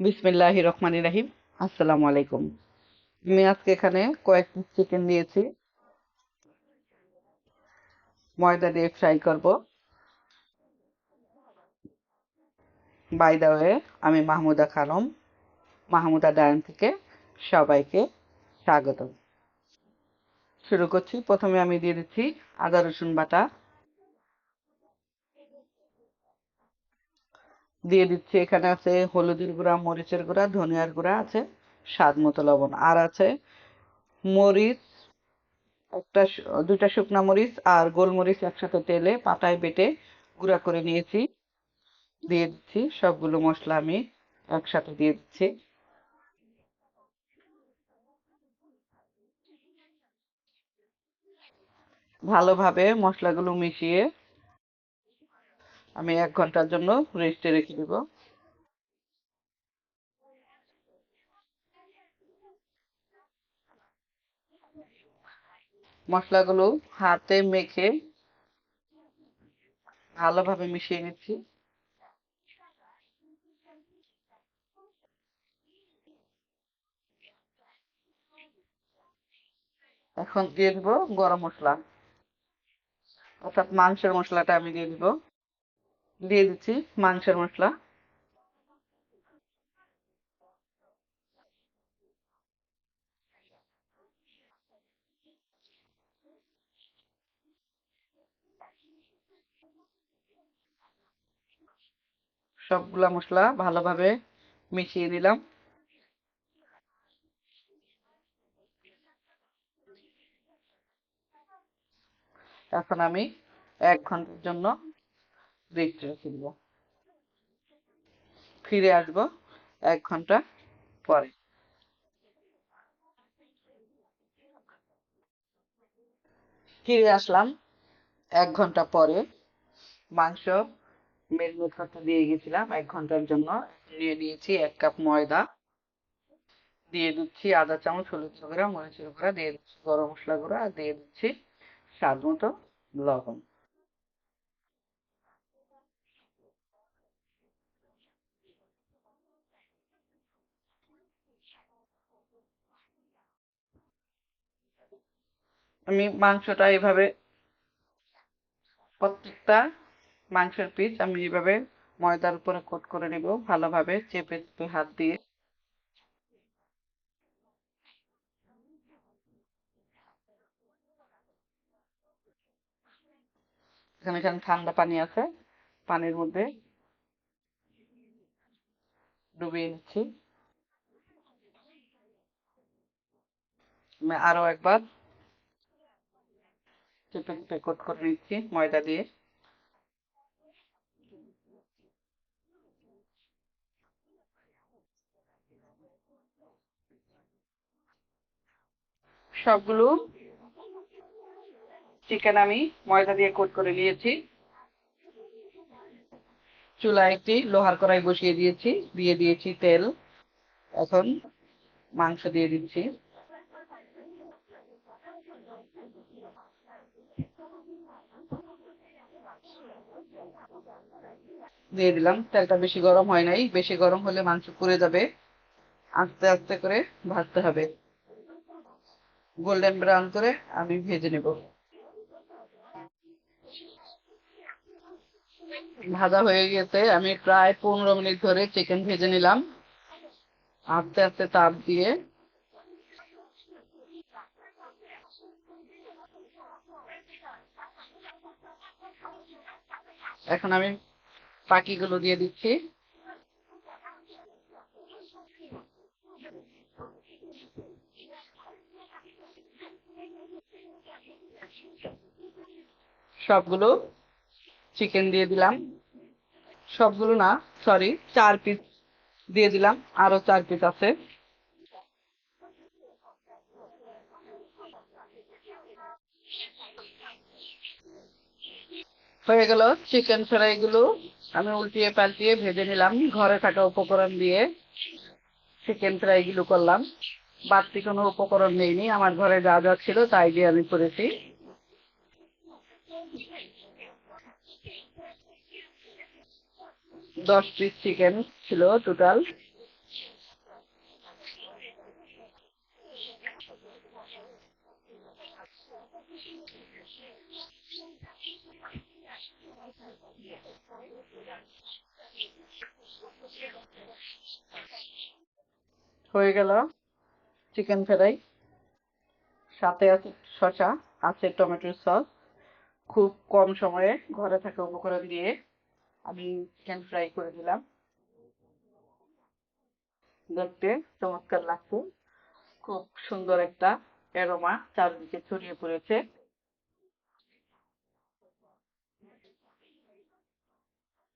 বিসমিল্লাহ রহমান রাহিম। আসসালামু আলাইকুম। আমি আজকে এখানে কয়েক পিস চিকেন দিয়েছি। ময়দা দিয়ে ফ্রাই করব। বাই দা ওয়ে আমি মাহমুদা খানম। মাহমুদা ডায়ন থেকে সবাইকে স্বাগত শুরু করছি। প্রথমে আমি দিয়ে দিচ্ছি আদা রসুন বাটা। দিয়ে দিচ্ছি এখানে আছে হলুদের গুঁড়া, মরিচের গুঁড়া, ধনিয়ার গুঁড়া আছে, স্বাদ মতো লবণ। আর আছে মরিচ, একটা দুইটা শুকনা মরিচ আর গোলমরিচ একসাথে তেলে পাতায় বেটে গুঁড়া করে নিয়েছি। দিয়ে দিচ্ছি সবগুলো মশলা আমি একসাথে দিয়ে দিচ্ছি। ভালোভাবে মশলাগুলো মিশিয়ে আমি এক ঘণ্টার জন্য রেস্টে রেখে দেব। মশলাগুলো হাতে মেখে ভালোভাবে মিশিয়ে নিচ্ছি। এখন দিয়ে দিব গরম মশলা। অর্থাৎ মাংসের মশলাটা আমি দিয়ে দিব। দিয়ে দিচ্ছি মাংসের মশলা। সবগুলা মশলা ভালোভাবে মিশিয়ে দিলাম এখন আমি এক ঘণ্টার জন্য রেস্ট রেখে ফিরে আসব এক ঘণ্টা পরে। ফিরে আসলাম এক ঘণ্টা পরে। মাংস মেরিনেট করতে দিয়ে গেছিলাম এক ঘণ্টার জন্য। নিয়ে নিয়েছি এক কাপ ময়দা। দিয়ে দিচ্ছি আদা চামচ, হলুদ গুঁড়া, মরিচের গুঁড়া, দিয়ে দিচ্ছি গরম মশলা গুঁড়া দিয়ে দিচ্ছি স্বাদ মতো লবণ। আমি মাংসটা এভাবে প্রত্যেকটা মাংসের পিস আমি এভাবে ময়দার উপরে কোট করে নেব ভালোভাবে চেপে চেপে হাত দিয়ে। এখানে এখানে ঠান্ডা পানি আছে, পানির মধ্যে ডুবিয়ে নিচ্ছি। আরও একবার চেপে চেপে কোট করে নিচ্ছি, ময়দা দিয়ে। সবগুলো চিকেন আমি ময়দা দিয়ে কোট করে নিয়েছি। চুলায় একটি লোহার কড়াই বসিয়ে দিয়েছি, দিয়ে দিয়েছি তেল। এখন মাংস দিয়ে দিচ্ছি। দিয়ে দিলাম। তেলটা বেশি গরম হয় নাই। বেশি গরম হলে মাংস পুড়ে যাবে। আস্তে আস্তে করে ভাজতে হবে। গোল্ডেন ব্রাউন করে আমি ভেজে নেব। ভাজা হয়ে গেছে। আমি প্রায় পনেরো মিনিট ধরে চিকেন ভেজে নিলাম। আস্তে আস্তে তাপ দিয়ে। এখন আমি পাখিগুলো দিয়ে দিচ্ছি। সবগুলো চিকেন দিয়ে দিলাম। সবগুলো না সরি চার পিস দিয়ে দিলাম। আরও চার পিস আছে। হয়ে গেল চিকেন ফ্রাই গুলো আমি উল্টিয়ে পাল্টিয়ে ভেজে নিলাম, ঘরে থাকা উপকরণ দিয়ে চিকেন ফ্রাই গুলো করলাম। বাড়তি কোনো উপকরণ নেইনি, আমার ঘরে যা যা ছিল তাই দিয়ে আমি করেছি। দশ পিস চিকেন ছিল টোটাল হয়ে গেল চিকেন ফ্রাই। সাথে আছে শসা, আছে টমেটো সস। খুব কম সময়ে ঘরে থাকা উপকরণ দিয়ে আমি চিকেন ফ্রাই করে দিলাম। দেখতে চমৎকার লাগছে। খুব সুন্দর একটা অ্যারোমা চারদিকে ছড়িয়ে পড়েছে।